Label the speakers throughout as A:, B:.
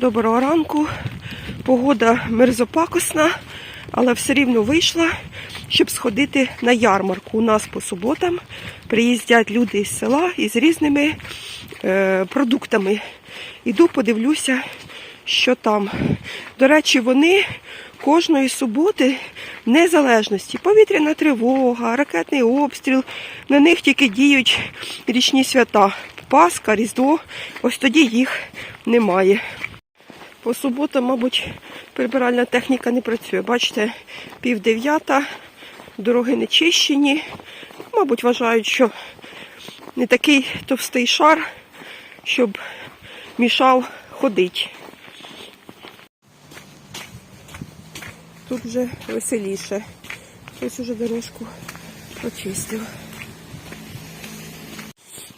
A: Доброго ранку. Погода мерзопакосна, але все рівно вийшла, щоб сходити на ярмарку. У нас по суботам приїздять люди із села із різними е, продуктами. Іду, подивлюся, що там. До речі, вони кожної суботи в незалежності. Повітряна тривога, ракетний обстріл. На них тільки діють річні свята. Пасха, Різдво. Ось тоді їх немає. По суботам, мабуть, прибиральна техніка не працює. Бачите, пів дев'ята, дороги не чищені. Мабуть, вважають, що не такий товстий шар, щоб мішав ходити. Тут вже веселіше. Хтось уже дорожку почистив.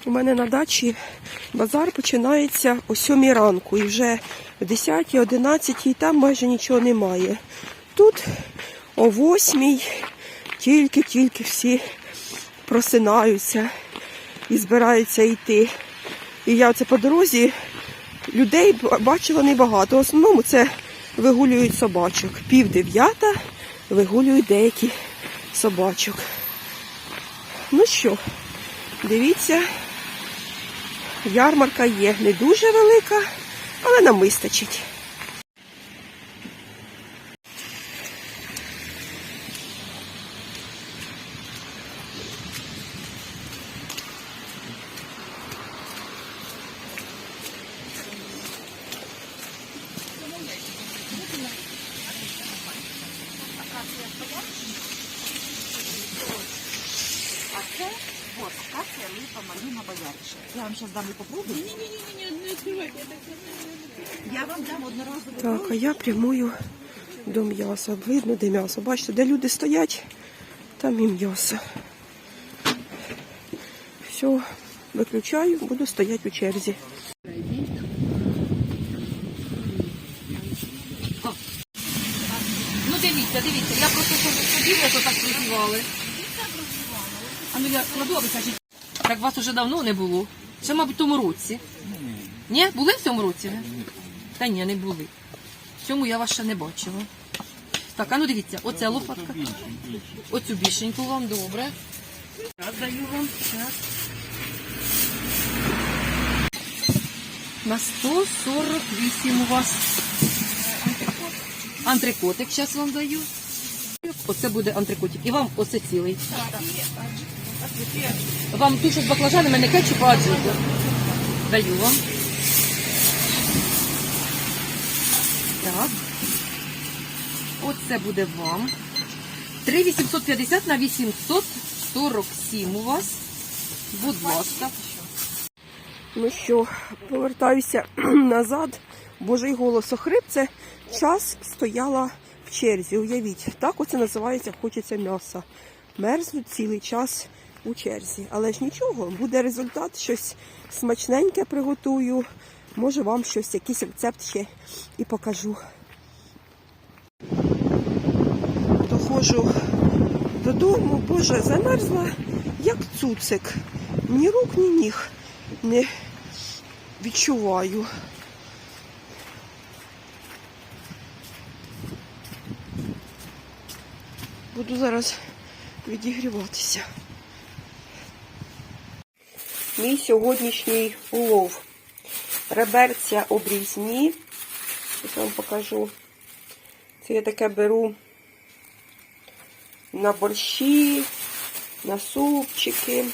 A: У мене на дачі базар починається о 7 ранку і вже в 10 11 там майже нічого немає. Тут о 8 тільки-тільки всі просинаються і збираються йти. І я це по дорозі людей бачила небагато. В основному це вигулюють собачок. Пів дев'ята вигулюють деякі собачок. Ну що, дивіться, ярмарка є не дуже велика, але нам вистачить.
B: Я вам зараз дам і попробую. Я вам дам одноразово.
A: Так, а я прямую до м'яса. Видно, де м'ясо. Бачите, де люди стоять, там і м'ясо. Все, виключаю, буду стояти у черзі.
C: Ну дивіться, дивіться, я просто що що так призівали. А ну я кладу, а ви кажіть. Так вас уже давно не було. Ще, мабуть, в тому році. Ні? Були в цьому році? ви? Та ні, не були. В цьому я вас ще не бачила. Так, а ну дивіться, оце лопатка. Оцю більшеньку вам, добре. Так, даю вам. Так. На 148 у вас. Антрикотик зараз вам даю. Оце буде антрикотик. І вам оце цілий. Вам тушок з баклажанами, не кетчуп, а аджику. Даю вам. Так. Оце буде вам. 3,850 на 847 у вас. Будь ласка.
A: Ну що, повертаюся назад. Божий голос охрип. Це час стояла в черзі. Уявіть, так оце називається хочеться м'яса. Мерзнуть цілий час у черзі. Але ж нічого, буде результат, щось смачненьке приготую. Може вам щось, якийсь рецепт ще і покажу. Доходжу додому, боже, замерзла, як цуцик. Ні рук, ні ніг не відчуваю. Буду зараз відігріватися. Мій сьогоднішній улов. Реберця обрізні. Ось вам покажу. Це я таке беру на борщі, на супчики.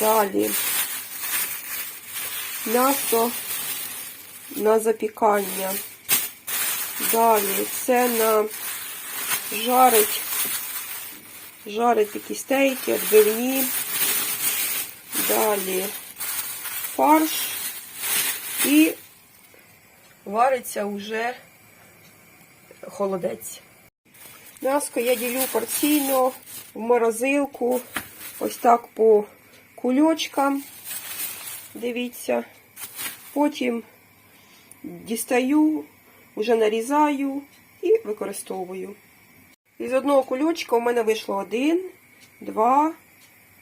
A: Далі м'ясо на запікання. Далі це на жарить, жарить такі стейки, відбивні. Далі фарш і вариться вже холодець. М'яско я ділю порційно в морозилку, ось так по кульочкам. Дивіться. Потім дістаю, вже нарізаю і використовую. Із одного кульочка у мене вийшло один, два,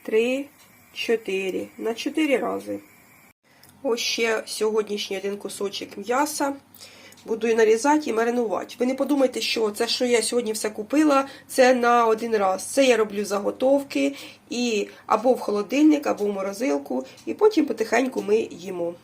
A: три, чотири. На чотири рази. Ось ще сьогоднішній один кусочок м'яса. Буду і нарізати і маринувати. Ви не подумайте, що це, що я сьогодні все купила, це на один раз. Це я роблю заготовки і або в холодильник, або в морозилку, і потім потихеньку ми їмо.